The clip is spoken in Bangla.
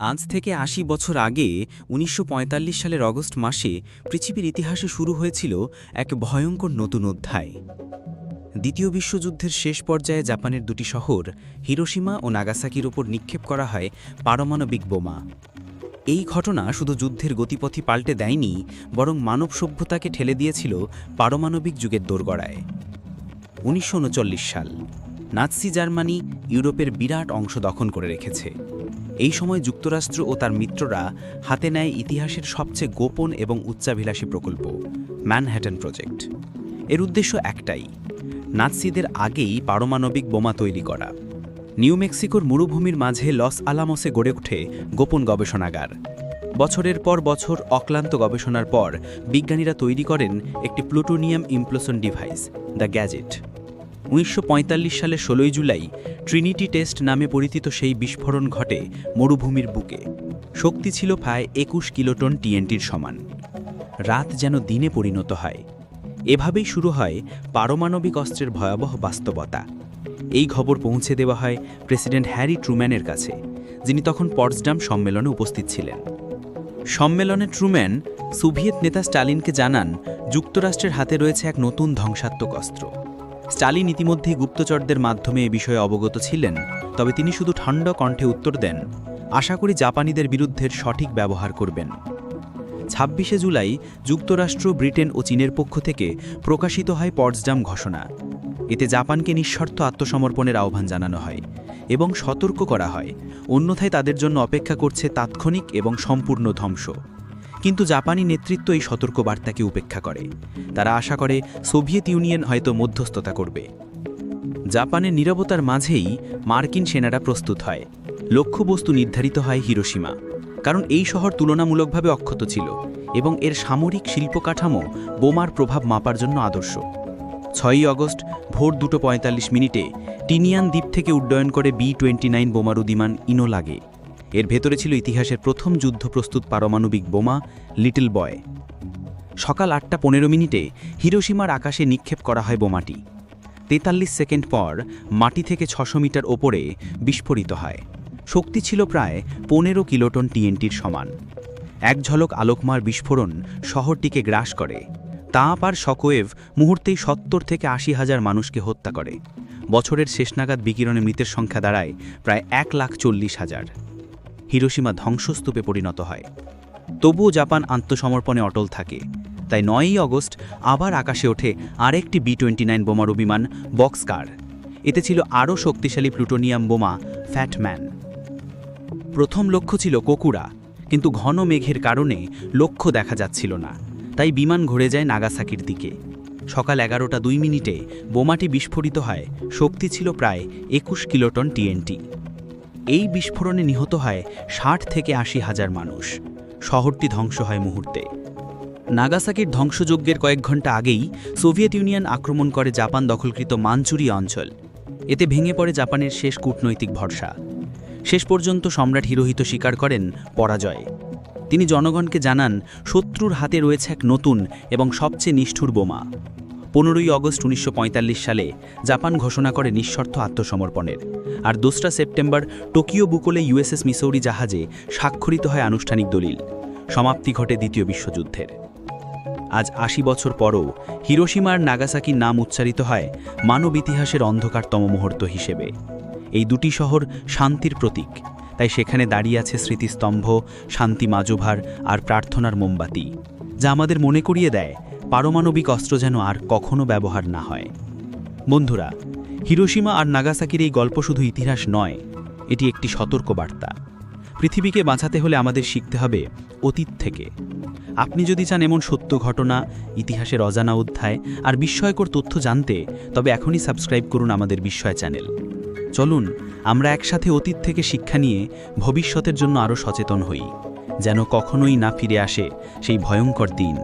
আজ থেকে আশি বছর আগে উনিশশো পঁয়তাল্লিশ সালের অগস্ট মাসে পৃথিবীর ইতিহাসে শুরু হয়েছিল এক ভয়ঙ্কর নতুন অধ্যায়। দ্বিতীয় বিশ্বযুদ্ধের শেষ পর্যায়ে জাপানের দুটি শহর, হিরোশিমা ও নাগাসাকির ওপর নিক্ষেপ করা হয় পারমাণবিক বোমা। এই ঘটনা শুধু যুদ্ধের গতিপথই পাল্টে দেয়নি, বরং মানব সভ্যতাকে ঠেলে দিয়েছিল পারমাণবিক যুগের দোরগড়ায়। উনিশশো উনচল্লিশ সাল, নাৎসি জার্মানি ইউরোপের বিরাট অংশ দখল করে রেখেছে। এই সময় যুক্তরাষ্ট্র ও তার মিত্ররা হাতে নেয় ইতিহাসের সবচেয়ে গোপন এবং উচ্চাভিলাষী প্রকল্প, ম্যানহ্যাটন প্রজেক্ট। এর উদ্দেশ্য একটাই, নাৎসিদের আগেই পারমাণবিক বোমা তৈরি করা। নিউ মেক্সিকোর মরুভূমির মাঝে লস আলামসে গড়ে ওঠে গোপন গবেষণাগার। বছরের পর বছর অক্লান্ত গবেষণার পর বিজ্ঞানীরা তৈরি করেন একটি plutonium implosion device, the gadget. উনিশশো পঁয়তাল্লিশ সালে ষোলোই জুলাই ট্রিনিটি টেস্ট নামে পরিচিত সেই বিস্ফোরণ ঘটে মরুভূমির বুকে। শক্তি ছিল প্রায় একুশ কিলোটন টিএনটির সমান। রাত যেন দিনে পরিণত হয়। এভাবেই শুরু হয় পারমাণবিক অস্ত্রের ভয়াবহ বাস্তবতা। এই খবর পৌঁছে দেওয়া হয় প্রেসিডেন্ট হ্যারি ট্রুম্যানের কাছে, যিনি তখন পটসডাম সম্মেলনে উপস্থিত ছিলেন। সম্মেলনে ট্রুম্যান সোভিয়েত নেতা স্টালিনকে জানান, যুক্তরাষ্ট্রের হাতে রয়েছে এক নতুন ধ্বংসাত্মক অস্ত্র। স্টালিন ইতিমধ্যেই গুপ্তচরদের মাধ্যমে এ বিষয়ে অবগত ছিলেন, তবে তিনি শুধু ঠান্ডা কণ্ঠে উত্তর দেন, আশা করি জাপানিদের বিরুদ্ধে সঠিক ব্যবহার করবেন। ছাব্বিশে জুলাই যুক্তরাষ্ট্র, ব্রিটেন ও চীনের পক্ষ থেকে প্রকাশিত হয় পটসডাম ঘোষণা। এতে জাপানকে নিঃশর্ত আত্মসমর্পণের আহ্বান জানানো হয় এবং সতর্ক করা হয়। অন্যথায় তাদের জন্য অপেক্ষা করছে তাৎক্ষণিক এবং সম্পূর্ণ ধ্বংস। কিন্তু জাপানি নেতৃত্ব এই সতর্কবার্তাকে উপেক্ষা করে। তারা আশা করে সোভিয়েত ইউনিয়ন হয়তো মধ্যস্থতা করবে। জাপানের নীরবতার মাঝেই মার্কিন সেনারা প্রস্তুত হয়। লক্ষ্যবস্তু নির্ধারিত হয় হিরোসীমা কারণ এই শহর তুলনামূলকভাবে অক্ষত ছিল এবং এর সামরিক শিল্প কাঠামো বোমার প্রভাব মাপার জন্য আদর্শ। ছয়ই অগস্ট, ভোর দুটো পঁয়তাল্লিশ মিনিটে টিনিয়ান দ্বীপ থেকে উড্ডয়ন করে বি টোয়েন্টি নাইন বোমারুদিমান ইনো লাগে। এর ভেতরে ছিল ইতিহাসের প্রথম যুদ্ধ প্রস্তুত পারমাণবিক বোমা, লিটল বয়। সকাল আটটা পনেরো মিনিটে হিরোসীমার আকাশে নিক্ষেপ করা হয় বোমাটি। তেতাল্লিশ সেকেন্ড পর মাটি থেকে ছশো মিটার ওপরে বিস্ফোরিত হয়। শক্তি ছিল প্রায় পনেরো কিলোটন টিএনটির সমান। এক ঝলক আলোকমার বিস্ফোরণ শহরটিকে গ্রাস করে। তাপ আর শকোয়েভ মুহূর্তেই সত্তর থেকে আশি হাজার মানুষকে হত্যা করে। বছরের শেষ নাগাদ বিকিরণে মৃতের সংখ্যা দাঁড়ায় প্রায় এক লাখ চল্লিশ হাজার। হিরোসীমা ধ্বংসস্তূপে পরিণত হয়। তবুও জাপান আত্মসমর্পণে অটল থাকে। তাই নয়ই অগস্ট আবার আকাশে ওঠে আরেকটি বি টোয়েন্টি নাইন বোমার বিমান, বক্সকার। এতে ছিল আরও শক্তিশালী প্লুটোনিয়াম বোমা ফ্যাটম্যান প্রথম লক্ষ্য ছিল কোকুরা, কিন্তু ঘন মেঘের কারণে লক্ষ্য দেখা যাচ্ছিল না। তাই বিমান ঘুরে যায় নাগাসাকির দিকে। সকাল এগারোটা দুই মিনিটে বোমাটি বিস্ফোরিত হয়, শক্তি ছিল প্রায় একুশ কিলোটন টিএনটি। এই বিস্ফোরণে নিহত হয় ষাট থেকে আশি হাজার মানুষ। শহরটি ধ্বংস হয় মুহূর্তে। নাগাসাকির ধ্বংসযজ্ঞের কয়েক ঘণ্টা আগেই সোভিয়েত ইউনিয়ন আক্রমণ করে জাপান দখলকৃত মানচুরিয়া অঞ্চল। এতে ভেঙে পড়ে জাপানের শেষ কূটনৈতিক ভরসা। শেষ পর্যন্ত সম্রাট হিরোহিত স্বীকার করেন পরাজয়। তিনি জনগণকে জানান, শত্রুর হাতে রয়েছে এক নতুন এবং সবচেয়ে নিষ্ঠুর বোমা। পনেরোই অগস্ট উনিশশো পঁয়তাল্লিশ সালে জাপান ঘোষণা করে নিঃশর্ত আত্মসমর্পণের। আর দোসরা সেপ্টেম্বর টোকিও বুকলে ইউএসএস মিসৌরি জাহাজে স্বাক্ষরিত হয় আনুষ্ঠানিক দলিল। সমাপ্তি ঘটে দ্বিতীয় বিশ্বযুদ্ধের। আজ আশি বছর পরও হিরোসীমার নাগাসাকির নাম উচ্চারিত হয় মানব ইতিহাসের অন্ধকারতম মুহূর্ত হিসেবে। এই দুটি শহর শান্তির প্রতীক। তাই সেখানে দাঁড়িয়ে আছে স্মৃতিস্তম্ভ, শান্তি মাজোভার আর প্রার্থনার মোমবাতি। যা আমাদের মনে করিয়ে দেয় পারমাণবিক অস্ত্র যেন আর কখনো ব্যবহার না হয়। বন্ধুরা হিরোসীমা আর নাগাসাকির এই গল্প শুধু ইতিহাস নয়, এটি একটি সতর্ক বার্তা পৃথিবীকে বাঁচাতে হলে আমাদের শিখতে হবে অতীত থেকে। আপনি যদি চান এমন সত্য ঘটনা, ইতিহাসের অজানা অধ্যায় আর বিস্ময়কর তথ্য জানতে, তবে এখনই সাবস্ক্রাইব করুন আমাদের বিস্ময় চ্যানেল। চলুন, আমরা একসাথে অতীত থেকে শিক্ষা নিয়ে ভবিষ্যতের জন্য আরও সচেতন হই, যেন কখনোই না ফিরে আসে সেই ভয়ঙ্কর দিন।